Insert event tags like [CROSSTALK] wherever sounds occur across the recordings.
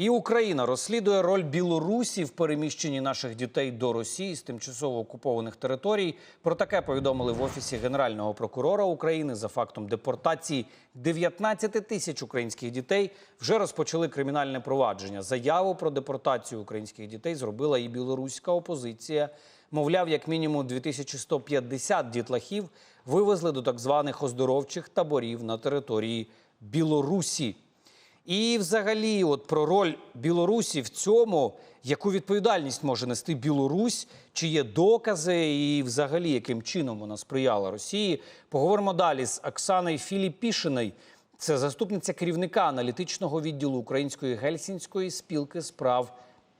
І Україна розслідує роль Білорусі в переміщенні наших дітей до Росії з тимчасово окупованих територій. Про таке повідомили в офісі генерального прокурора України за фактом депортації 19 тисяч українських дітей. Вже розпочали кримінальне провадження. Заяву про депортацію українських дітей зробила і білоруська опозиція. Мовляв, як мінімум 2150 дітлахів вивезли до так званих оздоровчих таборів на території Білорусі. І, взагалі, от про роль Білорусі в цьому, яку відповідальність може нести Білорусь, чи є докази, і взагалі яким чином вона сприяла Росії. Поговоримо далі з Оксаною Філіпішиною. Це заступниця керівника аналітичного відділу Української гельсінської спілки справ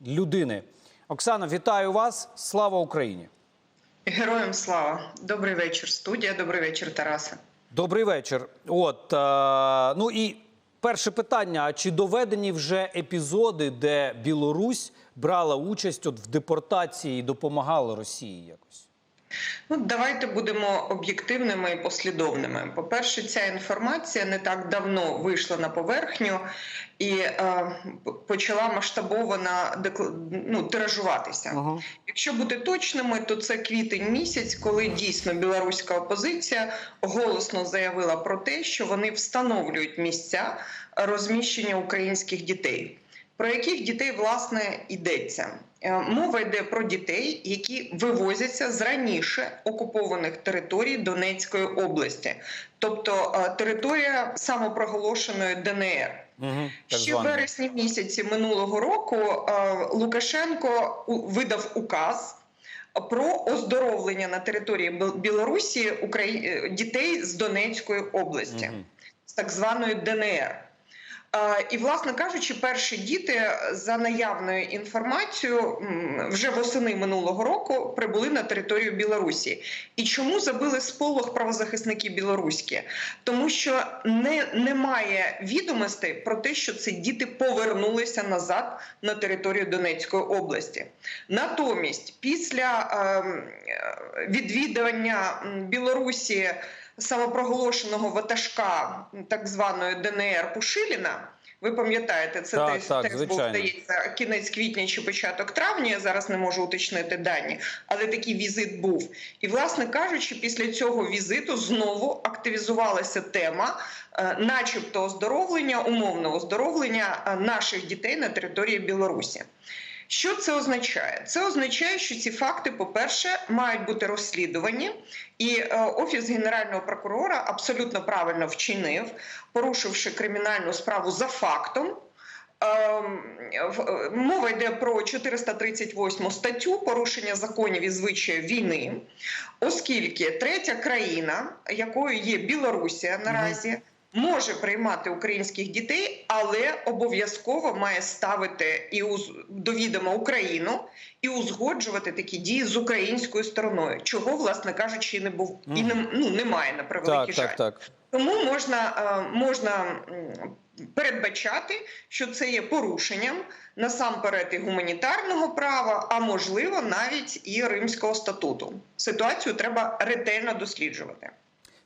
людини. Оксана, вітаю вас! Слава Україні! Героям слава! Добрий вечір, студія. Добрий вечір, Тараса. Добрий вечір. От е, ну і перше питання: а чи доведені вже епізоди, де Білорусь брала участь от в депортації і допомагала Росії якось? Ну, давайте будемо об'єктивними і послідовними. По-перше, ця інформація не так давно вийшла на поверхню і е, почала масштабовано ну, тиражуватися. Ага. Якщо бути точними, то це квітень місяць, коли дійсно білоруська опозиція голосно заявила про те, що вони встановлюють місця розміщення українських дітей. Про яких дітей власне йдеться? Е, Мова йде про дітей, які вивозяться з раніше окупованих територій Донецької області, тобто е, територія самопроголошеної ДНР. Угу, Ще в вересні місяці минулого року е, Лукашенко видав указ про оздоровлення на території Білорусі дітей з Донецької області, з так званої ДНР. І, власне кажучи, перші діти за наявною інформацією вже восени минулого року прибули на територію Білорусі. І чому забили сполох правозахисники білоруські? Тому що не, немає відомостей про те, що ці діти повернулися назад на територію Донецької області. Натомість, після е, відвідування Білорусі самопроголошеного ватажка так званої ДНР Пушиліна. Ви пам'ятаєте, це Так, теж, так, теж був здається кінець квітня чи початок травня. Я зараз не можу уточнити дані, але такий візит був. І, власне кажучи, після цього візиту знову активізувалася тема, е, начебто оздоровлення, умовного оздоровлення е, наших дітей на території Білорусі. Що це означає? Це означає, що ці факти, по-перше, мають бути розслідувані, і е, офіс генерального прокурора абсолютно правильно вчинив, порушивши кримінальну справу за фактом. Ем, е, Мова йде про 438 статтю порушення законів і звичаїв війни, оскільки третя країна, якою є Білорусія наразі, може приймати українських дітей, але обов'язково має ставити і уз- до відома Україну і узгоджувати такі дії з українською стороною, чого, власне кажучи, і не був і не, ну, немає на превеликий Так, жаль. так, так. Тому можна, е, можна передбачати, що це є порушенням насамперед і гуманітарного права, а можливо навіть і Римського статуту. Ситуацію треба ретельно досліджувати.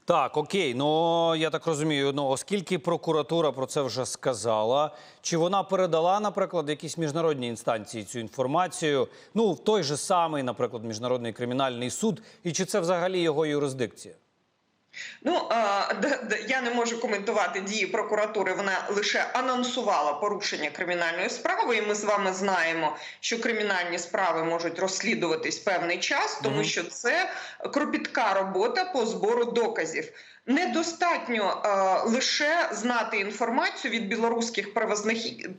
Так, окей. Ну я так розумію. Ну оскільки прокуратура про це вже сказала, чи вона передала, наприклад, якісь міжнародні інстанції цю інформацію? Ну, в той же самий, наприклад, міжнародний кримінальний суд, і чи це взагалі його юрисдикція? Ну я не можу коментувати дії прокуратури. Вона лише анонсувала порушення кримінальної справи, і ми з вами знаємо, що кримінальні справи можуть розслідуватись певний час, тому що це кропітка робота по збору доказів. Недостатньо е, лише знати інформацію від білоруських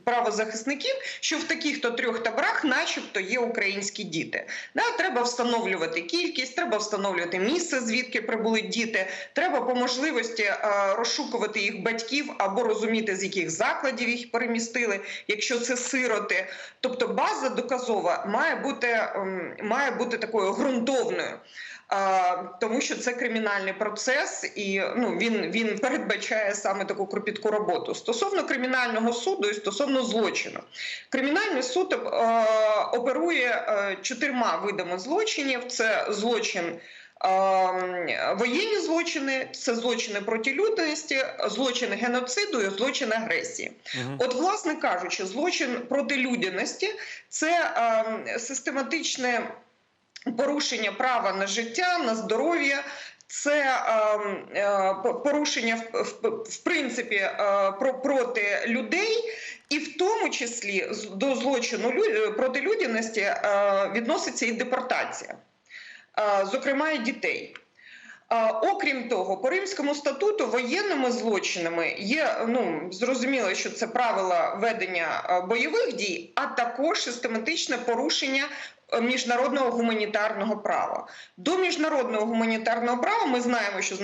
правозахисників, що в таких-то трьох таборах, начебто, є українські діти. Да, треба встановлювати кількість, треба встановлювати місце, звідки прибули діти. Треба по можливості е, розшукувати їх батьків або розуміти, з яких закладів їх перемістили, якщо це сироти. Тобто база доказова має бути, ем, має бути такою ґрунтовною. Тому що це кримінальний процес, і ну він, він передбачає саме таку кропітку роботу стосовно кримінального суду і стосовно злочину. Кримінальний суд е, оперує е, чотирма видами злочинів: це злочин Е, Воєнні злочини це злочини проти людяності, злочини геноциду і злочин агресії. Мгм. От, власне кажучи, злочин проти людяності це е, систематичне порушення права на життя, на здоров'я. Це е, е, порушення в, в, в принципі е, про, проти людей, і в тому числі до злочину лю- проти людяності е, відноситься і депортація, е, зокрема і дітей. Е, Окрім того, по римському статуту воєнними злочинами є ну зрозуміло, що це правила ведення е, бойових дій, а також систематичне порушення е, міжнародного гуманітарного права. До міжнародного гуманітарного права ми знаємо, що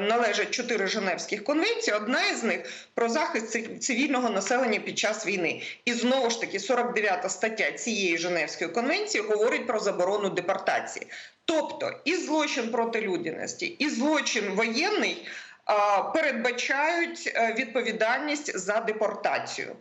належать чотири Женевських конвенції. Одна із них про захист ци- цивільного населення під час війни. І знову ж таки, 49 стаття цієї Женевської конвенції говорить про заборону депортації. Тобто і злочин проти людяності, і злочин воєнний передбачають е, відповідальність за депортацію.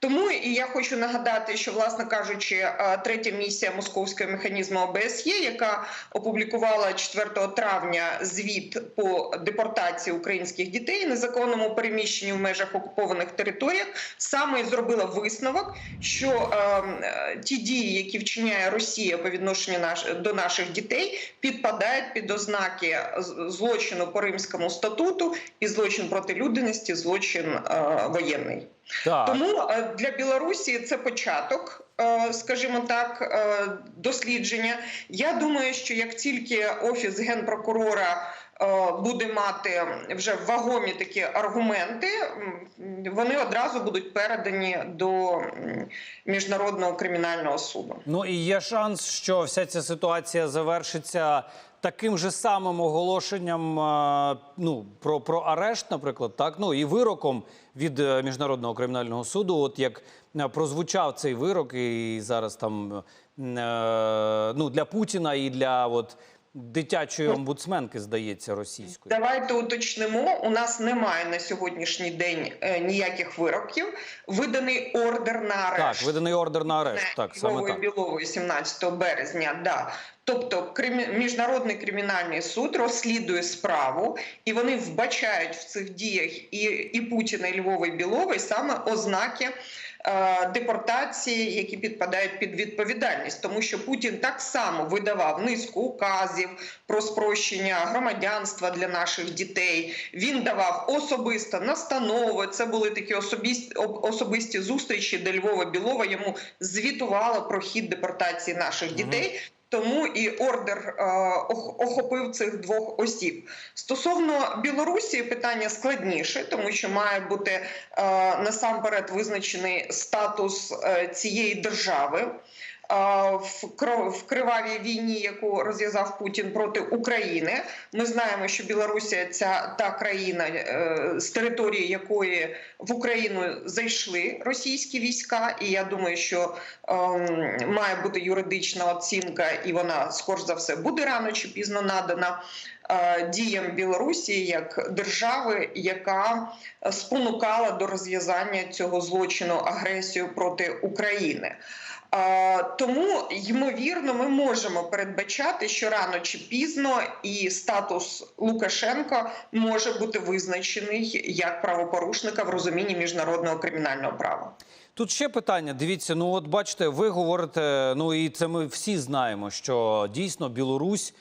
Тому і я хочу нагадати, що, власне кажучи, е, третя місія московського механізму ОБСЄ, яка опублікувала 4 травня звіт по депортації українських дітей, незаконному переміщенню в межах окупованих територіях, саме і зробила висновок, що е, е, ті дії, які вчиняє Росія по відношенню наш, до наших дітей, підпадають під ознаки злочину по Римському статуту і злочин проти людяності, злочин е, воєнний. Так. Тому е, для Білорусі це початок, е, скажімо так, е, дослідження. Я думаю, що як тільки офіс генпрокурора буде мати вже вагомі такі аргументи, вони одразу будуть передані до міжнародного кримінального суду. Ну і є шанс, що вся ця ситуація завершиться таким же самим оголошенням ну, про, про арешт, наприклад, так, ну і вироком від е, міжнародного кримінального суду, от як е, прозвучав цей вирок, і зараз там е, ну, для Путіна і для от, дитячої омбудсменки, здається, російської. Давайте уточнимо. У нас немає на сьогоднішній день е, ніяких вироків. Виданий ордер на арешт. Так, виданий ордер на арешт. Так, саме так. Білової 17 березня. Да. Тобто міжнародний кримінальний суд розслідує справу, і вони вбачають в цих діях і, і Путіна, і Львова і Білової саме ознаки. Е, Депортації, які підпадають під відповідальність, тому що Путін так само видавав низку указів про спрощення громадянства для наших дітей. Він давав особисто настанови. Це були такі особисті, особисті зустрічі, де Львова Білова йому звітувала про хід депортації наших дітей. Тому і ордер е, ох- охопив цих двох осіб. Стосовно Білорусі питання складніше, тому що має бути е, насамперед визначений статус е, цієї держави. Е, В кривавій війні, яку розв'язав Путін проти України, ми знаємо, що Білорусія ця та країна, е, з території якої в Україну зайшли російські війська, і я думаю, що ем, має бути юридична оцінка, і вона скорш за все буде рано чи пізно надана е, діям Білорусі як держави, яка спонукала до розв'язання цього злочину агресію проти України. Тому ймовірно, ми можемо передбачати, що рано чи пізно і статус Лукашенка може бути визначений як правопорушника в розумінні міжнародного кримінального права. Тут ще питання. Дивіться, ну от бачите, ви говорите, ну і це ми всі знаємо, що дійсно Білорусь.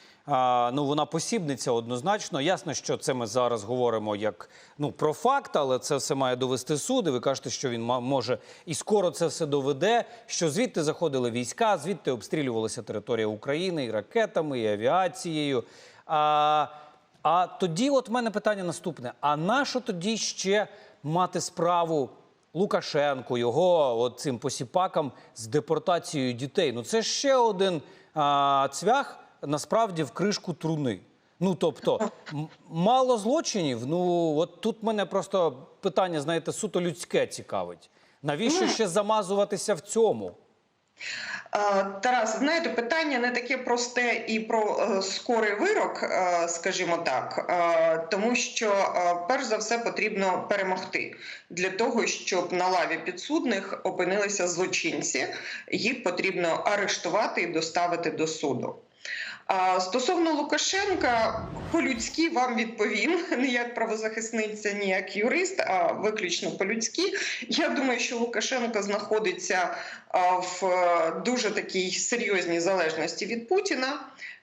Ну вона посібниця однозначно. Ясно, що це ми зараз говоримо як ну про факт, але це все має довести суд. І ви кажете, що він може і скоро це все доведе. Що звідти заходили війська, звідти обстрілювалася територія України і ракетами, і авіацією. А, а тоді, от мене питання наступне: а нащо тоді ще мати справу? Лукашенку, його от цим посіпакам з депортацією дітей. Ну це ще один а, цвях насправді в кришку труни. Ну тобто, мало злочинів. Ну от тут мене просто питання, знаєте, суто людське цікавить. Навіщо ще замазуватися в цьому? Е, Тарас, знаєте, питання не таке просте і про е, скорий вирок, е, скажімо так, тому що перш за все потрібно перемогти для того, щоб на лаві підсудних опинилися злочинці. Їх потрібно арештувати і доставити до суду. Стосовно Лукашенка, по-людськи вам відповім [LAUGHS] не як правозахисниця, ні як юрист, а виключно по-людськи. Я думаю, що Лукашенко знаходиться в е, дуже такій серйозній залежності від Путіна.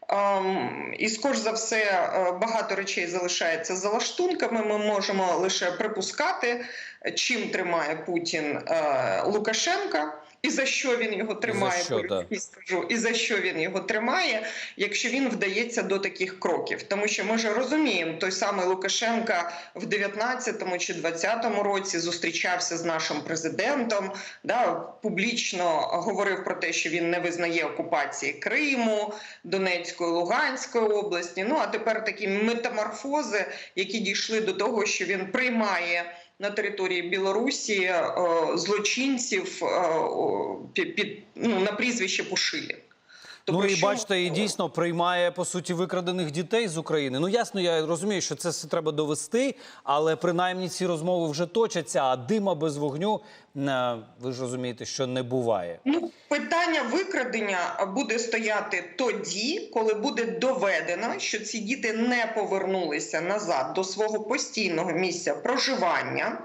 Ем, І, скорш за все, е, багато речей залишається за лаштунками. Ми можемо лише припускати, чим тримає Путін е, Лукашенка. І за що він його тримає, що, по-людськи скажу, і за що він його тримає, якщо він вдається до таких кроків. Тому що ми ж розуміємо, той самий Лукашенка в 19-му чи 20-му році зустрічався з нашим президентом, да, публічно говорив про те, що він не визнає окупації Криму, Донецької, Луганської області. Ну а тепер такі метаморфози, які дійшли до того, що він приймає. На території Білорусі е, злочинців е, під, ну, на прізвище Пушилін. То ну і що бачите, і дійсно приймає по суті викрадених дітей з України. Ну ясно, я розумію, що це все треба довести, але принаймні ці розмови вже точаться. А дима без вогню е, ви ж розумієте, що не буває. Ну, питання викрадення буде стояти тоді, коли буде доведено, що ці діти не повернулися назад до свого постійного місця проживання,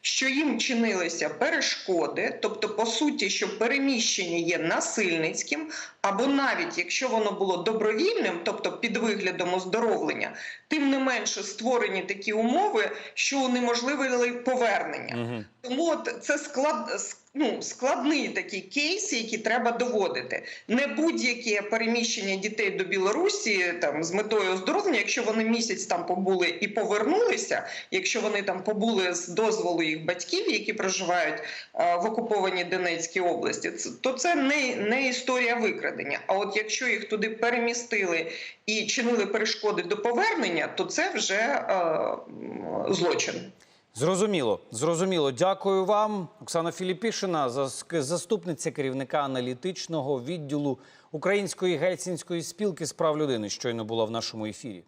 що їм чинилися перешкоди, тобто, по суті, що переміщення є насильницьким, або навіть якщо воно було добровільним, тобто під виглядом оздоровлення, тим не менше створені такі умови, що унеможливили повернення. Угу. Тому от це склад, ну, складний такий кейс, який треба доводити. Не будь-яке переміщення дітей до Білорусі там з метою оздоровлення, якщо вони місяць там побули і повернулися, якщо вони там побули з дозволу їх батьків, які проживають е, в окупованій Донецькій області, то це не, не історія викрадення. А от якщо їх туди перемістили і чинили перешкоди до повернення, то це вже е, злочин. Зрозуміло, зрозуміло. Дякую вам, Оксана Філіпішина, зас- заступниця керівника аналітичного відділу Української гельсінської спілки з прав людини, щойно була в нашому ефірі.